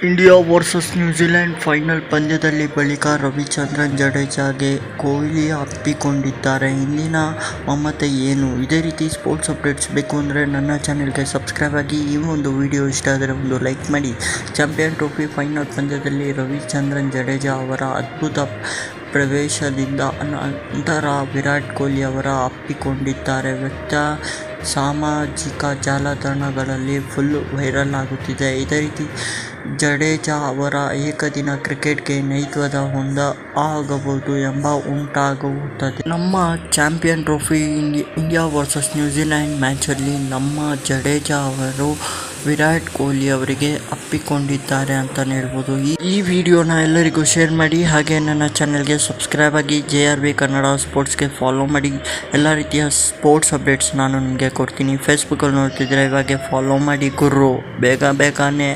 India versus New Zealand final ಪಂದ್ಯದಲ್ಲಿ ಬಳಿಕ ರವಿಚಂದ್ರನ್ ಜಡೇಜಾಗೆ ಕೊಹ್ಲಿ ಅಪ್ಪಿಕೊಂಡಿದ್ದಾರೆ. ಇಂದಿನ ಮಮತೆ ಏನು? ಇದೇ ರೀತಿ ಸ್ಪೋರ್ಟ್ಸ್ ಅಪ್ಡೇಟ್ಸ್ ಬೇಕು ಅಂದರೆ ನನ್ನ ಚಾನೆಲ್ಗೆ ಸಬ್ಸ್ಕ್ರೈಬ್ ಆಗಿ. ಈ ಒಂದು ವಿಡಿಯೋ ಇಷ್ಟ ಆದರೆ ಒಂದು ಲೈಕ್ ಮಾಡಿ. ಚಾಂಪಿಯನ್ ಟ್ರೋಫಿ ಫೈನಲ್ ಪಂದ್ಯದಲ್ಲಿ ರವಿಚಂದ್ರನ್ ಜಡೇಜಾ ಅವರ ಅದ್ಭುತ ಪ್ರವೇಶದಿಂದ ನಂತರ ವಿರಾಟ್ ಕೊಹ್ಲಿ ಅವರ ಅಪ್ಪಿಕೊಂಡಿದ್ದಾರೆ. ವ್ಯಕ್ತ ಸಾಮಾಜಿಕ ಜಾಲತಾಣಗಳಲ್ಲಿ ಫುಲ್ ವೈರಲ್ ಆಗುತ್ತಿದೆ. ಇದೇ ರೀತಿ ಜಡೇಜಾ ಅವರ ಏಕದಿನ ಕ್ರಿಕೆಟ್ಗೆ ನೈತ್ವದ ಹೊಂದ ಆಗಬಹುದು ಎಂಬ ಉಂಟಾಗುತ್ತದೆ. ನಮ್ಮ champion trophy India versus New Zealand ಮ್ಯಾಚಲ್ಲಿ ನಮ್ಮ ಜಡೇಜಾ ಅವರು ವಿರಾಟ್ ಕೊಹ್ಲಿ ಅವರಿಗೆ ಅಪ್ಪಿಕೊಂಡಿದ್ದಾರೆ ಅಂತಲೇ ಹೇಳ್ಬೋದು. ಈ ಈ ವಿಡಿಯೋನ ಎಲ್ಲರಿಗೂ ಶೇರ್ ಮಾಡಿ, ಹಾಗೆ ನನ್ನ ಚಾನೆಲ್ಗೆ ಸಬ್ಸ್ಕ್ರೈಬ್ ಆಗಿ ಜೆ ಆರ್ ಬಿ ಕನ್ನಡ ಸ್ಪೋರ್ಟ್ಸ್ಗೆ ಫಾಲೋ ಮಾಡಿ. ಎಲ್ಲ ರೀತಿಯ ಸ್ಪೋರ್ಟ್ಸ್ ಅಪ್ಡೇಟ್ಸ್ ನಾನು ನಿಮಗೆ ಕೊಡ್ತೀನಿ. ಫೇಸ್ಬುಕ್ಕಲ್ಲಿ ನೋಡ್ತಿದ್ರೆ ಇವಾಗೆ ಫಾಲೋ ಮಾಡಿ ಗುರು. ಬೇಗ ಬೇಗನೆ.